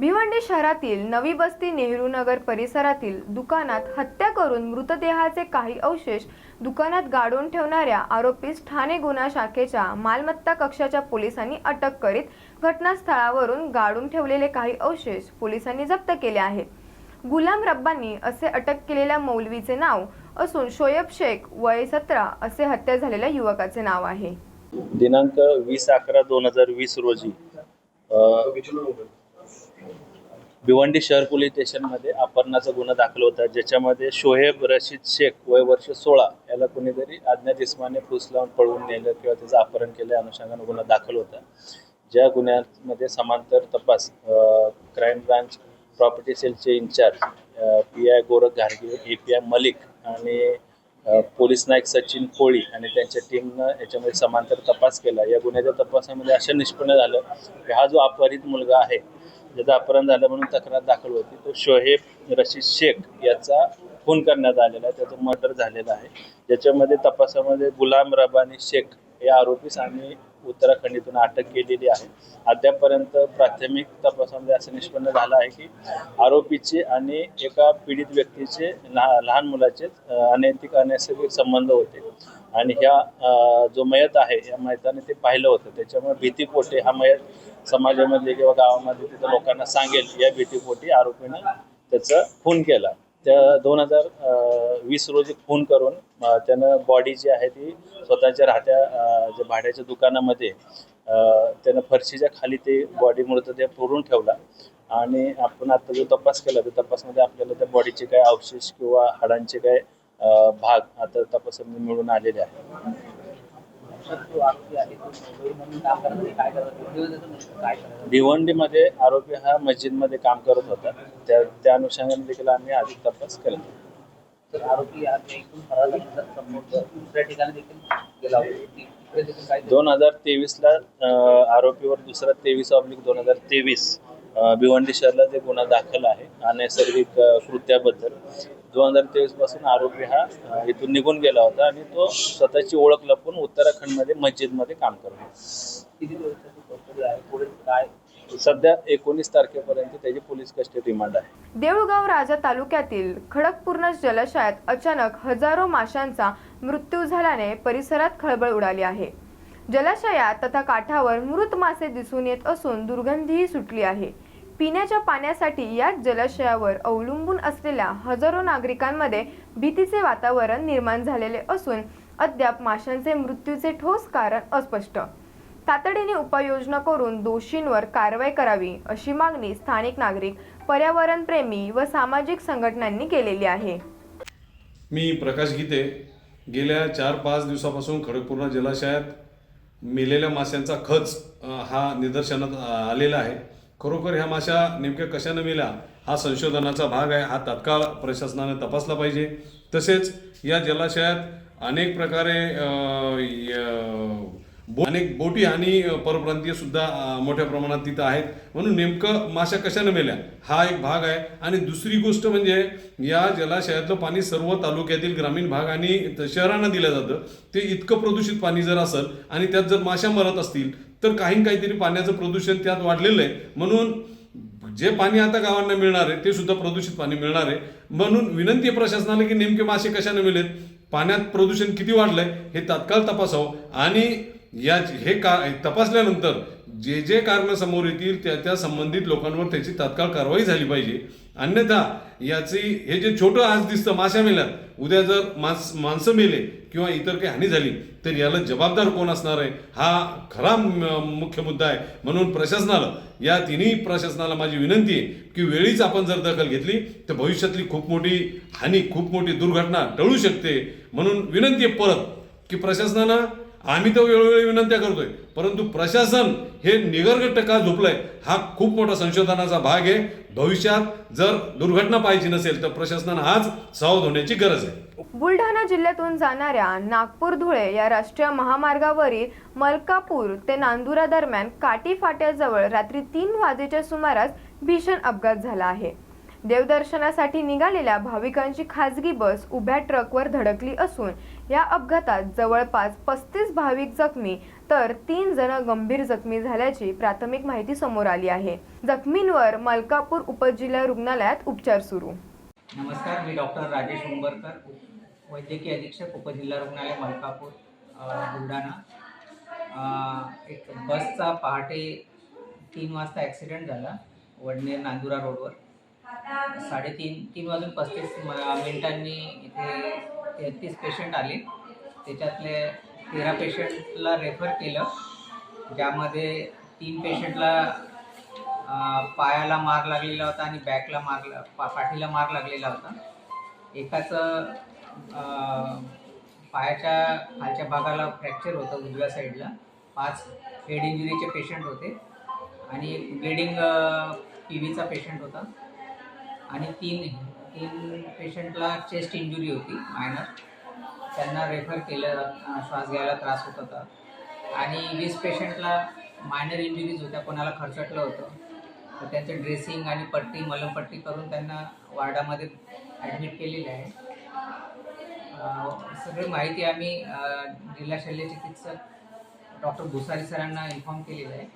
भिवंडी शहरातील नवी बस्ती नेहरू नगर परिसरातील दुकानात हत्या करून मृतदेहाचे काही अवशेष दुकानात गाडून ठेवणाऱ्या आरोपीस ठाणे गुन्हा शाखेच्या मालमत्ता कक्षाच्या पोलिसांनी अटक करीत घटनास्थळावरून गाडून ठेवलेले काही अवशेष पोलिसांनी जप्त केले आहेत गुलाम रब्बानी असे अटक केलेल्या मौलवीचे नाव असून शोएब शेख वय सतरा असे हत्या झालेल्या युवकाचे नाव आहे. दिनांक वीस अकरा दोन हजार वीस रोजी भिवंडी शहर पोलीस स्टेशनमध्ये अपहरणाचा गुन्हा दाखल होता ज्याच्यामध्ये शोहेब रशीद शेख वय वर्ष सोळा याला कोणीतरी अज्ञात इस्माने फुस लावून पळवून नेलं किंवा त्याचं अपहरण केलं अनुषंगानं गुन्हा दाखल होता. ज्या गुन्ह्यामध्ये समांतर तपास क्राईम ब्रांच प्रॉपर्टी सेलचे इन्चार्ज पी आय गोरख घारगे ए पी आय मलिक आणि पोलीस नाईक सचिन कोळी आणि त्यांच्या टीमनं याच्यामध्ये समांतर तपास केला. या गुन्ह्याच्या तपासामध्ये असं निष्पन्न झालं की हा जो अपहरित मुलगा आहे ज्याचं अपहरण झालं म्हणून तक्रार दाखल होती तो शोहेब रशीद शेख याचा खून करण्यात आलेला आहे त्याचं मर्डर झालेलं आहे. ज्याच्यामध्ये तपासामध्ये गुलाम रबानी शेख या आरोपीस आम्ही उत्तराखंडीतून अटक केलेली आहे. अद्यापपर्यंत प्राथमिक तपासामध्ये असं निष्पन्न झालं आहे की आरोपीचे आणि एका पीडित व्यक्तीचे लहा लहान मुलाचे अनैतिक अनैसर्गिक संबंध होते. आणि ह्या जो मयत आहे या मयताने ते पाहिलं होतं. त्याच्यामुळे भीतीपोटे हा मयत समाजामध्ये किंवा गावामध्ये तिथं लोकांना सांगेल या भीतीपोटी आरोपीनं त्याचा खून केला. त्या दोन हजार वीस रोजी खून करून त्यानं बॉडी जी आहे ती स्वतःच्या राहत्या जे भाड्याच्या दुकानामध्ये त्यानं फरशीच्या खाली ते बॉडी मृतदेह पुरून ठेवला. आणि आपण आता जो तपास केला त्या तपासमध्ये आपल्याला त्या बॉडीचे काय अवशेष किंवा हाडांचे काय भाग आता तपासामध्ये मिळून आलेले आहे भिवंडीमध्ये आरोपी हा मस्जिदमध्ये काम करत होता. त्या त्या अनुषंगाने देखील आम्ही अधिक तपास केला. तर आरोपी फरार दुसऱ्या ठिकाणी देखील गेला होता दोन हजार तेवीसला आरोपीवर दुसरा तेवीस ऑब्लिक दोन हजार तेवीस भिवंडी शहरला जे गुन्हा दाखल आहे अनैसर्गिक कृत्याबद्दल. दोन हजार तेवीसपासून आरोपी हा इथून निघून गेला होता आणि तो स्वतःची ओळख लपून उत्तराखंडमध्ये मस्जिदमध्ये काम करत सध्या एकोणीस तारखेपर्यंत त्याची पोलीस कस्टडी रिमांड आहे. देऊळगाव राजा तालुक्यातील खडकपूर्ण जलाशयात अचानक हजारो माशांचा मृत्यू झाल्याने परिसरात खळबळ उडाली आहे. जलाशयात तथा काठावर मृत मासे दिसून येत असून दुर्गंधीही सुटली आहे. पिण्याच्या पाण्यासाठी याच जलाशयावर अवलंबून असलेल्या हजारो नागरिकांमध्ये भीतीचे वातावरण निर्माण झालेले असून अद्याप माशांचे मृत्यूचे ठोस कारण अस्पष्ट. तातडीने उपाययोजना करून दोषींवर कारवाई करावी अशी मागणी स्थानिक नागरिक पर्यावरणप्रेमी व सामाजिक संघटनांनी केलेली आहे. मी प्रकाश गीते गेल्या चार पाच दिवसापासून खडकपूर्णा जलाशयात मेलेल्या माशांचा खच हा निदर्शनात आलेला आहे. खरोखर ह्या माशा नेमक्या कशानं मेल्या हा संशोधनाचा भाग आहे. हा तात्काळ प्रशासनाने तपासला पाहिजे. तसेच या जलाशयात अनेक प्रकारे य- बो- अनेक बोटी आणि परप्रांतीय सुद्धा मोठ्या प्रमाणात तिथं आहेत. म्हणून नेमकं माशा कशानं मेल्या? हा एक भाग आहे. आणि दुसरी गोष्ट म्हणजे या जलाशयातलं पाणी सर्व तालुक्यातील ग्रामीण भाग आणि शहरांना दिलं जातं. ते इतकं प्रदूषित पाणी जर असेल आणि त्यात जर माशा मरत असतील तर काही काहीतरी पाण्याचं प्रदूषण त्यात वाढलेलं आहे. म्हणून जे पाणी आता गावांना मिळणार आहे ते सुद्धा प्रदूषित पाणी मिळणार आहे. म्हणून विनंती आहे प्रशासनाला की नेमके मासे कशाने मिळेल पाण्यात प्रदूषण किती वाढलंय हे तात्काळ तपासावं. आणि या हे का तपासल्यानंतर जे जे कारण समोर येतील त्या त्या संबंधित लोकांवर त्याची तात्काळ कारवाई झाली पाहिजे. अन्यथा याची हे जे छोटं आज दिसतं माशा मेल्यात उद्या जर मास माणसं मेले किंवा इतर काही हानी झाली तर याला जबाबदार कोण असणार आहे? हा खरा मुख्य मुद्दा आहे. म्हणून प्रशासनाला या तिन्ही प्रशासनाला माझी विनंती आहे की वेळीच आपण जर दखल घेतली तर भविष्यातली खूप मोठी हानी खूप मोठी दुर्घटना टळू शकते. म्हणून विनंती आहे परत की प्रशासनानं आम्ही तर वेळोवेळी विनंत्या करतोय. परंतु प्रशासन हे निगरगट्ट का झोपलंय हा खूप मोठा संशोधनाचा भाग आहे. भविष्यात जर दुर्घटना पाहिजे नसेल तर प्रशासनानं आज सावध होण्याची गरज आहे. बुलढाणा जिल्ह्यातून जाणाऱ्या नागपूर धुळे या राष्ट्रीय महामार्गावरील मलकापूर ते नांदुरा दरम्यान काटी फाट्याजवळ रात्री तीन वाजेच्या सुमारास भीषण अपघात झाला आहे. देवदर्शनासाठी निघालेल्या भाविकांची खासगी बस उभ्या ट्रकवर धडकली असून या अपघातात जवळपास पस्तीस भाविक जखमी तर तीन जण गंभीर जखमी झाल्याची प्राथमिक माहिती समोर आली आहे. जखमींवर मलकापूर उपजिल्हा रुग्णालयात उपचार सुरू. नमस्कार मी डॉक्टर राजेश उंबरकर वैद्यकीय अधीक्षक उपजिल्हा रुग्णालय मलकापूर बुलढाणा. एक बसचा पहाटे तीन वाजता ॲक्सिडेंट झाला वडनेर नांदुरा रोडवर साडेतीन तीन वाजून पस्तीस मिनिटांनी इथे तेहतीस पेशंट आले. त्याच्यातले तेरा पेशंटला रेफर केलं. ज्यामध्ये तीन पेशंटला पायाला मार लागलेला होता आणि बॅकला मार पा पाठीला मार लागलेला होता. एकाचं पायाच्या खालच्या भागाला फ्रॅक्चर होतं उजव्या साईडला पाच हेड इंजुरीचे पेशंट होते. आणि ब्लिडिंग पी व्हीचा पेशंट होता. आणि तीन तीन पेशंटला चेस्ट इंजुरी होती मायनर त्यांना रेफर केलं श्वास घ्यायला त्रास होत होता. आणि वीस पेशंटला मायनर इंजुरीज होत्या कोणाला खरचटलं होतं. तर त्यांचं ड्रेसिंग आणि पट्टी मलमपट्टी करून त्यांना वार्डामध्ये ॲडमिट केलेलं आहे. सगळी माहिती आम्ही जिल्हा शल्य चिकित्सक डॉक्टर भुसारी सरांना इन्फॉर्म केलेलं आहे.